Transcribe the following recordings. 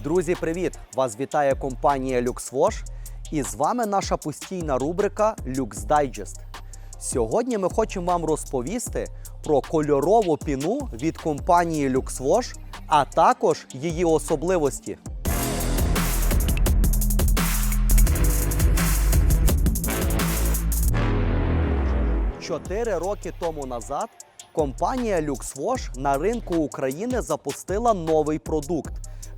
Друзі, привіт! Вас вітає компанія LuxWash і з вами наша постійна рубрика Lux Digest. Сьогодні ми хочемо вам розповісти про кольорову піну від компанії LuxWash, а також її особливості. Чотири роки тому назад компанія LuxWash на ринку України запустила новий продукт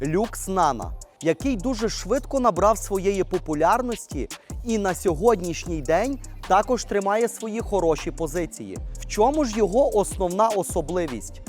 Lux Nano, який дуже швидко набрав своєї популярності і на сьогоднішній день також тримає свої хороші позиції. В чому ж його основна особливість?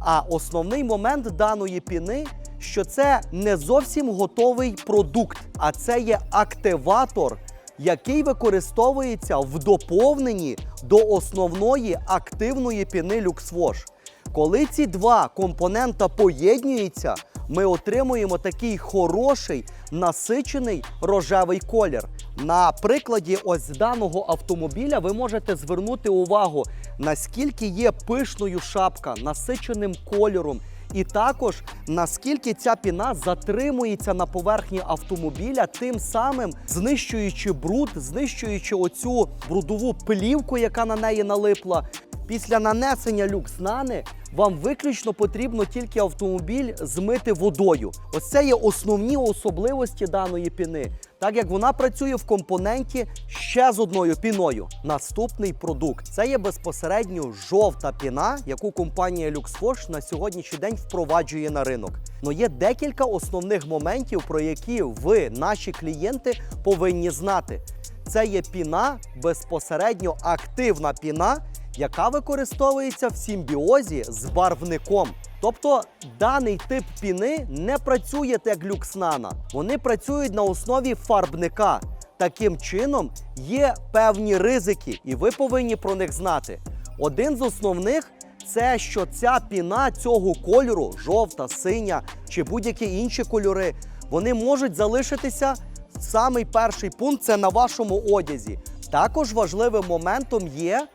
А основний момент даної піни, що це не зовсім готовий продукт, а це є активатор який використовується в доповненні до основної активної піни LuxWash. Коли ці два компонента поєднуються, ми отримуємо такий хороший насичений рожевий колір. На прикладі ось даного автомобіля ви можете звернути увагу, наскільки є пишною шапка, насиченим кольором. І також наскільки ця піна затримується на поверхні автомобіля, тим самим знищуючи бруд, знищуючи оцю брудову плівку, яка на неї налипла. Після нанесення люкснани вам виключно потрібно тільки автомобіль змити водою. Ось це є основні особливості даної піни, так як вона працює в компоненті ще з одною піною. Наступний продукт це є безпосередньо жовта піна, яку компанія LuxWash на сьогоднішній день впроваджує на ринок. Но є декілька основних моментів, про які ви, наші клієнти, повинні знати. Це є піна, безпосередньо активна піна, яка використовується в симбіозі з барвником. Тобто даний тип піни не працює як люкснана. Вони працюють на основі фарбника. Таким чином є певні ризики, і ви повинні про них знати. Один з основних це що ця піна цього кольору, жовта, синя чи будь-які інші кольори, вони можуть залишитися. Самий перший пункт це на вашому одязі. Також важливим моментом є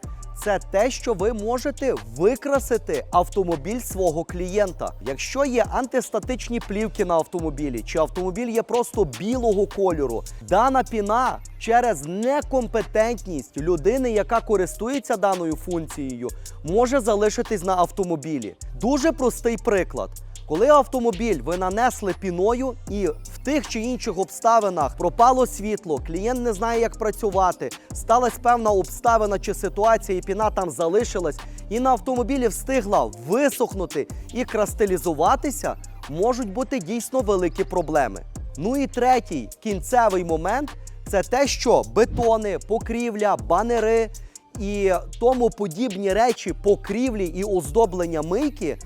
це те, що ви можете викрасити автомобіль свого клієнта. Якщо є антистатичні плівки на автомобілі, чи автомобіль є просто білого кольору, дана піна через некомпетентність людини, яка користується даною функцією, може залишитись на автомобілі. Дуже простий приклад. Коли автомобіль ви нанесли піною і в тих чи інших обставинах пропало світло, клієнт не знає, як працювати, сталася певна обставина чи ситуація, і піна там залишилась, і на автомобілі встигла висохнути і красталізуватися, можуть бути дійсно великі проблеми. Ну і третій кінцевий момент це те, що бетони, покрівля, банери і тому подібні речі, покрівлі і оздоблення мийки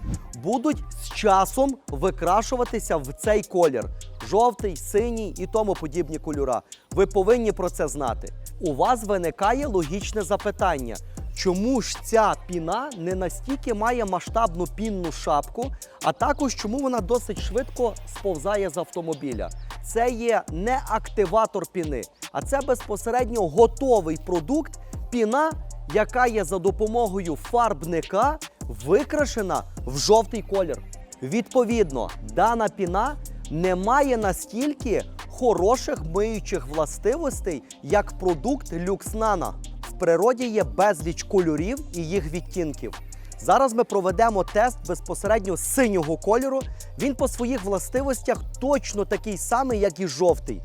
будуть з часом викрашуватися в цей колір: жовтий, синій і тому подібні кольора. Ви повинні про це знати. У вас виникає логічне запитання. Чому ж ця піна не настільки має масштабну пінну шапку, а також чому вона досить швидко сповзає з автомобіля? Це є не активатор піни, а це безпосередньо готовий продукт, піна, яка є за допомогою фарбника викрашена в жовтий колір. Відповідно, дана піна не має настільки хороших миючих властивостей, як продукт Nano. В природі є безліч кольорів і їх відтінків. Зараз ми проведемо тест безпосередньо синього кольору. Він по своїх властивостях точно такий самий, як і жовтий.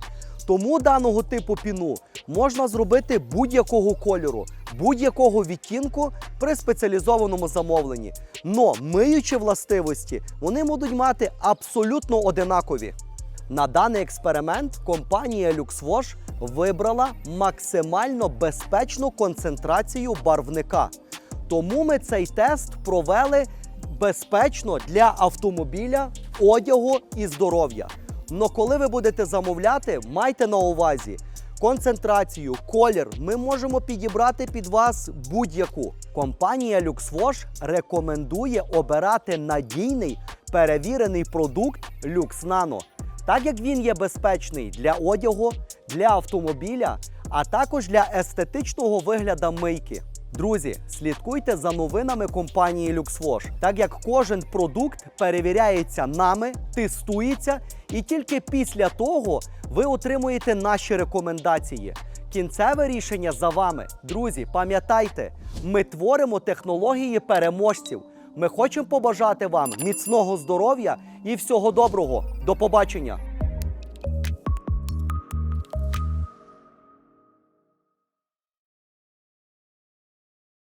Тому даного типу піну можна зробити будь-якого кольору, будь-якого відтінку при спеціалізованому замовленні. Но миючі властивості вони будуть мати абсолютно одинакові. На даний експеримент компанія LuxWash вибрала максимально безпечну концентрацію барвника. Тому ми цей тест провели безпечно для автомобіля, одягу і здоров'я. Но коли ви будете замовляти, майте на увазі концентрацію, колір ми можемо підібрати під вас будь-яку. Компанія LuxWash рекомендує обирати надійний перевірений продукт Lux Nano, так як він є безпечний для одягу, для автомобіля, а також для естетичного вигляду мийки. Друзі, слідкуйте за новинами компанії LuxWash, так як кожен продукт перевіряється нами, тестується, і тільки після того ви отримуєте наші рекомендації. Кінцеве рішення за вами. Друзі, пам'ятайте, ми творимо технології переможців. Ми хочемо побажати вам міцного здоров'я і всього доброго. До побачення!